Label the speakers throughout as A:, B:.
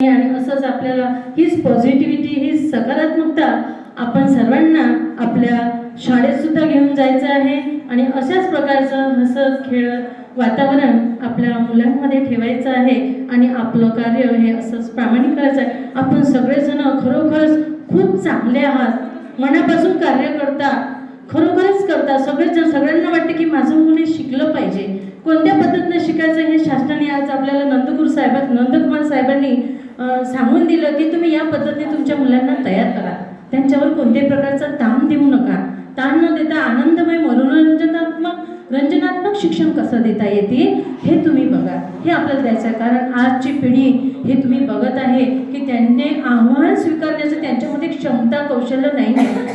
A: आणि असंच आपल्याला हीच पॉझिटिव्हिटी ही सकारात्मकता आपण सर्वांना आपल्या शाळेत सुद्धा घेऊन जायचं आहे. आणि अशाच प्रकारचं हसत खेळत वातावरण आपल्या मुलांमध्ये ठेवायचं आहे. आणि आपलं कार्य हे असंच प्रामाणिक करायचं आहे. आपण सगळेजण खरोखरच खूप चांगले आहात. मनापासून कार्य करता खरोखरच करता. सगळेजण सगळ्यांना वाटते की माझं मुली शिकलं पाहिजे. कोणत्या पद्धतीने शिकायचं हे शासनाने आज आपल्याला नंदकुर साहेबां नंदकुमार साहेबांनी सांगून दिलं की तुम्ही या पद्धतीने तुमच्या मुलांना तयार करा. त्यांच्यावर कोणत्याही प्रकारचा ताण देऊ नका. ताण न देता आनंदमय मनोरंजनात्मक रंजनात्मक शिक्षण कसं देता येते हे तुम्ही बघा. हे आपल्याला द्यायचं आहे. कारण आजची पिढी हे तुम्ही बघत आहे की त्यांनी आव्हान स्वीकारण्याचं त्यांच्यामध्ये क्षमता कौशल्य नाही आहे.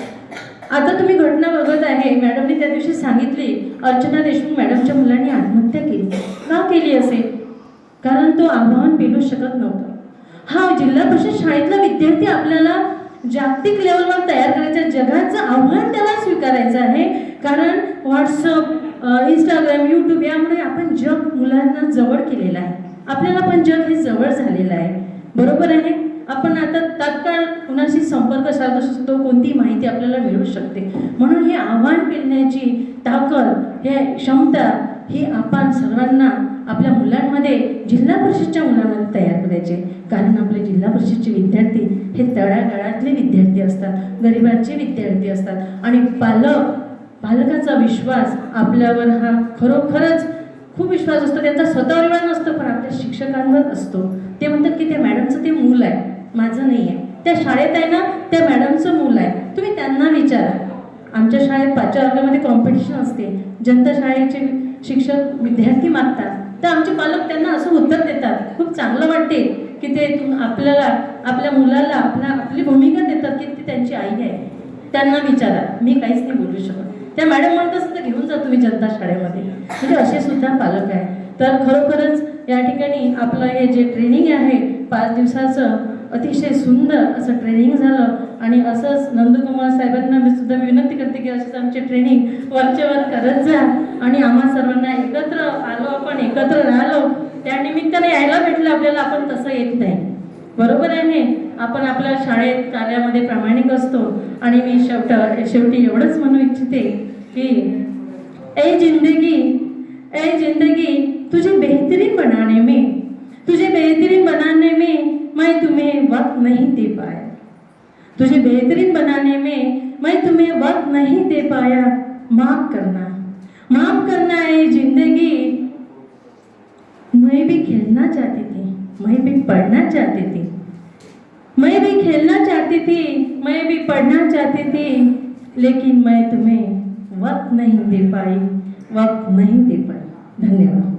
A: आता तुम्ही घटना बघत आहे. मॅडमने त्या दिवशी सांगितली अर्चना देशमुख मॅडमच्या मुलांनी आत्महत्या केली. का केली असेल? कारण तो आव्हान पेलू शकत नव्हता. जिल्हा परिषद शाळेतला विद्यार्थी आपल्याला जागतिक लेवलवर तयार करायचं जगाचं आव्हान त्याला स्वीकारायचं आहे. कारण व्हॉट्सअप इंस्टाग्राम यूट्यूब यामुळे आपण जग मुलांना जवळ केलेलं आहे. आपल्याला पण जग हे जवळ झालेलं आहे. बरोबर आहे? आपण आता तत्काळ कुणाशी संपर्क साधू शकतो? कोणती माहिती आपल्याला मिळू शकते? म्हणून हे आव्हान पेलण्याची ताकद हे क्षमता ही आपण सर्वांना आपल्या मुलांमध्ये जिल्हा परिषदच्या मुलांमध्ये तयार करायचे. कारण आपले जिल्हा परिषदचे विद्यार्थी हे तळागाळातले विद्यार्थी असतात गरिबांचे विद्यार्थी असतात. आणि पालक पालकाचा विश्वास आपल्यावर हा खरोखरच खूप विश्वास असतो. त्यांचा स्वतःवर नसतो पण आपल्या शिक्षकांवर असतो. ते म्हणतात की त्या मॅडमचं ते मूल आहे माझं नाही आहे. त्या शाळेत आहे ना त्या मॅडमचं मूल आहे. तुम्ही त्यांना विचारा. आमच्या शाळेत पाचव्या वर्गामध्ये कॉम्पिटिशन असते. जनता शाळेचे शिक्षक विद्यार्थी मागतात तर आमचे पालक त्यांना असं उत्तर देतात. खूप चांगलं वाटते की ते आपल्याला आपल्या मुलाला आपल्या आपली भूमिका देतात की ती त्यांची आई आहे. त्यांना विचारा. मी काहीच नाही बोलू शकत. त्या मॅडम म्हणत असं तर घेऊन जा तुम्ही जनता शाळेमध्ये. म्हणजे असे सुद्धा पालक आहे तर खरोखरच या ठिकाणी आपलं हे जे ट्रेनिंग आहे पाच दिवसाचं अतिशय सुंदर असं ट्रेनिंग झालं. आणि असंच नंदकुमार साहेबांना मी सुद्धा विनंती करते की असंच आमचे ट्रेनिंग वरचेवर करत जा. आणि आम्हा सर्वांना एकत्र आलो आपण एकत्र राहिलो. त्या निमित्ताने यायला भेटलं आपल्याला आपण तसं येत नाही. बरोबर आहे आपण आपल्या शाळेत कार्यामध्ये प्रामाणिक असतो. आणि मी शेवट शेवटी एवढंच म्हणू इच्छिते की ए जिंदगी ए जिंदगी तुझे बेहतरीन बनाने में तुझे बेहतरीन बनाने में मैं तुम्हें वक्त नहीं दे पाया। तुझे बेहतरीन बनाने में मैं तुम्हें वक्त नहीं दे पाया। माफ़ करना माफ़ करना है ज़िंदगी। मैं भी खेलना चाहती थी, मैं भी पढ़ना चाहती थी। मैं भी खेलना चाहती थी, मैं भी पढ़ना चाहती थी, लेकिन मैं तुम्हें वक्त नहीं दे पाई, वक्त नहीं दे पाई। धन्यवाद।